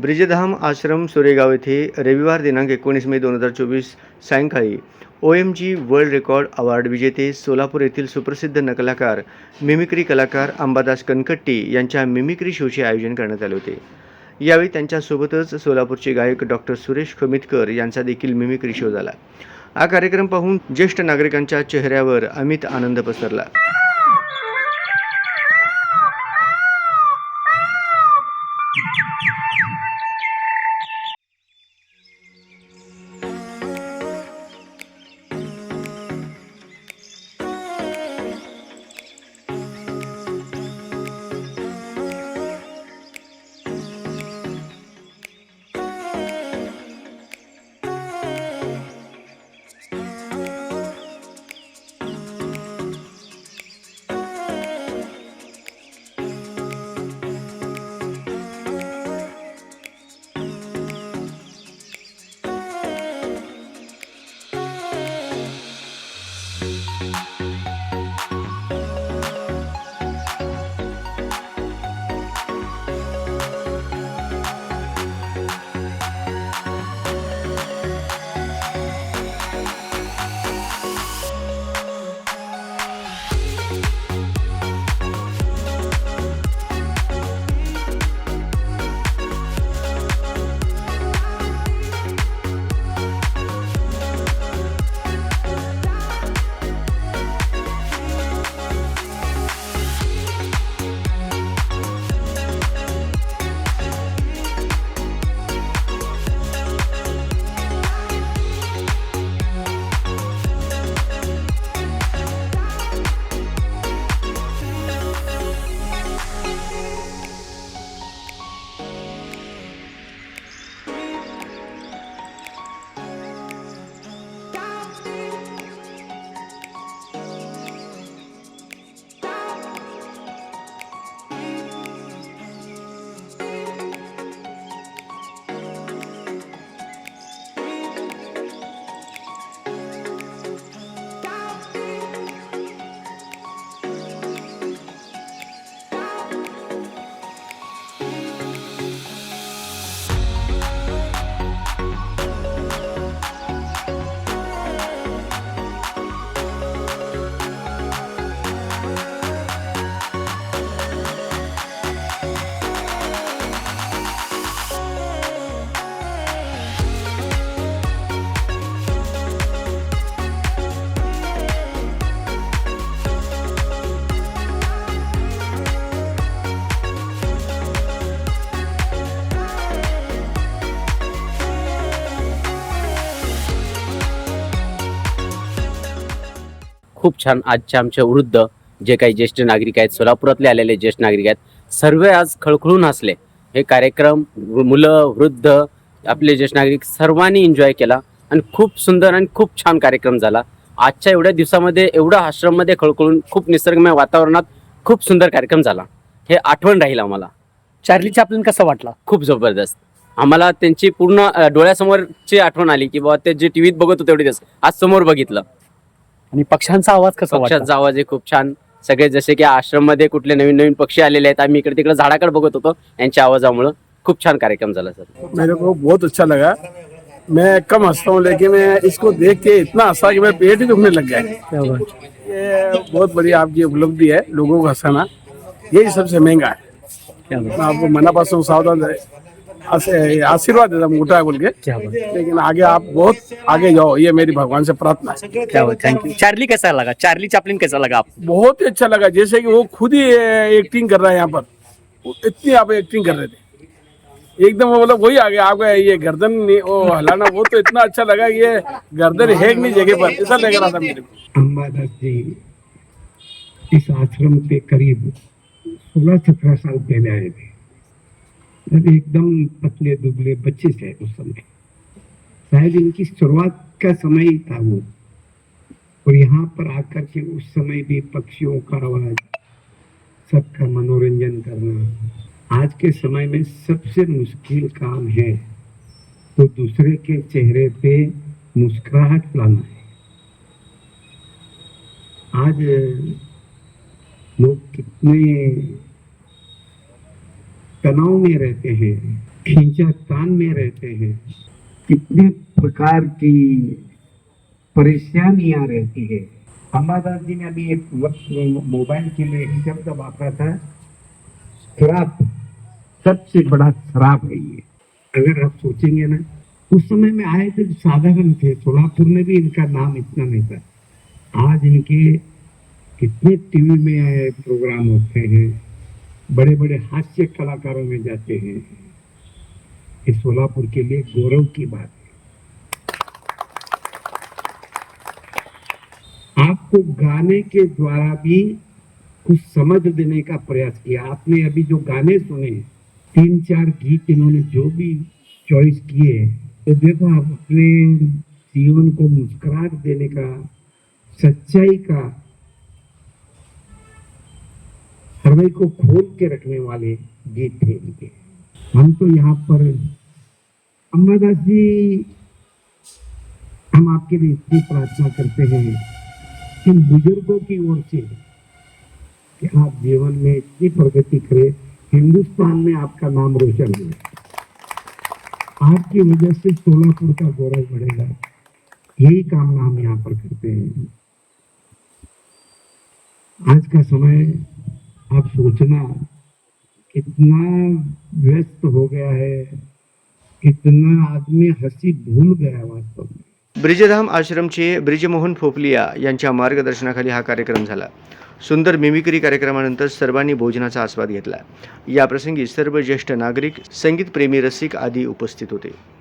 ब्रिजधाम आश्रम सुरेगाव येथे रविवार दिनांक एकोणीस मे दोन हजार चोवीस सायंकाळी O M G world record award विजेते सोलापूर येथील सुप्रसिद्ध नकलाकार मिमिक्री कलाकार अंबादास कनकट्टी यांच्या मिमिक्री शोचे आयोजन करण्यात आले होते. यावेळी त्यांच्यासोबतच सोलापूरचे गायक डॉक्टर सुरेश खमितकर यांचा देखील मिमिक्री शो झाला. हा कार्यक्रम पाहून ज्येष्ठ नागरिकांच्या चेहऱ्यावर अमित आनंद पसरला. खूप छान आजच्या आमच्या वृद्ध जे काही ज्येष्ठ नागरिक आहेत सोलापुरातले आलेले ज्येष्ठ नागरिक आहेत सर्व आज खळखळून हसले. हे कार्यक्रम मुलं वृद्ध आपले ज्येष्ठ नागरिक सर्वांनी एन्जॉय केला आणि खूप सुंदर आणि खूप छान कार्यक्रम झाला. आजच्या एवढ्या दिवसामध्ये एवढा आश्रममध्ये खळखळून खूप निसर्गमय वातावरणात खूप सुंदर कार्यक्रम झाला. हे आठवण राहील आम्हाला. चार्ली चॅपलिन कसा वाटला? खूप जबरदस्त. आम्हाला त्यांची पूर्ण डोळ्यासमोरची आठवण आली की बाबा ते जे टीव्हीत बघत होते दिवस आज समोर बघितलं. आणि पक्ष्यांचा आवाज कसा वाटला? पक्ष्याचा आवाज आहे खूप छान. सगळे जसे की आश्रममध्ये कुठले नवीन नवीन पक्षी आलेले आहेत आम्ही इकडे तिकडे झाडाकडे बघत होतो. यांच्या आवाजामुळं खूप छान कार्यक्रम झाला सर. मेरे को बहुत अच्छा लगा। मैं कम हंसता हूँ लेकिन मैं इसको देख के इतना हंसा कि मेरा पेट ही दुखने लग गया है। क्या बात। ये बहुत बड़ी आपकी उपलब्धि है लोगों को हंसाना। यही सबसे महंगा है। क्या बात। मैं आपको मनापासून सावधान असे आशीर्वाद हूँ मोटा है बोल के। लेकिन आगे आप बहुत आगे जाओ ये मेरी भगवान से प्रार्थना है। क्या बात थैंक यू चार्ली कैसा लगा? चार्ली चैपलिन कैसा लगा आपको? बहुत ही अच्छा लगा जैसे कि वो खुद ही एक्टिंग कर रहा है यहाँ पर। इतनी आप एक्टिंग कर रहे थे। एकदम मतलब वही आ गया आपका ये गर्दन नहीं- वो हलाना वो तो इतना अच्छा लगा ये गर्दन है कि नहीं जगह पर। ऐसा लग रहा था मेरे को। अम्बादास जी इस आश्रम पे करीब सोलह सत्रह साल पहले आए थे। एकदम पतले दुबले बच्चे थे उस समय। शायद इनकी शुरुआत का समय ही था वो। और यहाँ पर आकर के उस समय भी पक्षियों का आवाज़ सबका मनोरंजन करना, आज के समय में सबसे मुश्किल काम है। तो दूसरे के चेहरे पे मुस्कुराहट लाना है। आज लोग कितने तनाव में रहते हैं, खींचा में रहते हैं, कितने प्रकार की परेशानियाँ रहती है। अम्बादास जी ने अभी एक वक्त मोबाइल के लिए एक शब्द वापरा था शराब सबसे बड़ा शराब है ये। अगर आप सोचेंगे ना, उस समय में आए थे तो साधारण थे, सोलापुर में भी इनका नाम इतना नहीं था। आज इनके कितने टीवी में आए, प्रोग्राम होते हैं बड़े बड़े हास्य कलाकारों में जाते हैं। ये सोलापुर के लिए गौरव की बात है। आपको गाने के द्वारा भी कुछ समझ देने का प्रयास किया। आपने अभी जो गाने सुने तीन चार गीत इन्होंने जो भी चॉइस किए तो देखो आप अपने जीवन को मुस्कुराहट देने का, सच्चाई का हृदय को खोल के रखने वाले गीत थे इनके। हम तो यहाँ पर अम्बादास जी हम आपके लिए इतनी प्रार्थना करते हैं कि बुज़ुर्गों की ओर से कि आप जीवन में इतनी प्रगति करें, हिंदुस्तान में आपका नाम रोशन हो। आपकी वजह से सोलापुर का गौरव बढ़ेगा। यही कामना हम यहाँ पर करते हैं। आज का समय अब सोचना कितना व्यस्त हो गया है कितना आदमी हसी भूल गया है वास्तव में। ब्रिजधाम आश्रमचे ब्रिजमोहन फोपलिया यांच्या मार्गदर्शनाखाली हा कार्यक्रम झाला. सुंदर मिमिक्री कार्यक्रमानंतर सर्वांनी भोजनाचा आस्वाद घेतला. याप्रसंगी सर्व ज्येष्ठ नागरिक संगीतप्रेमी रसिक आदी उपस्थित होते.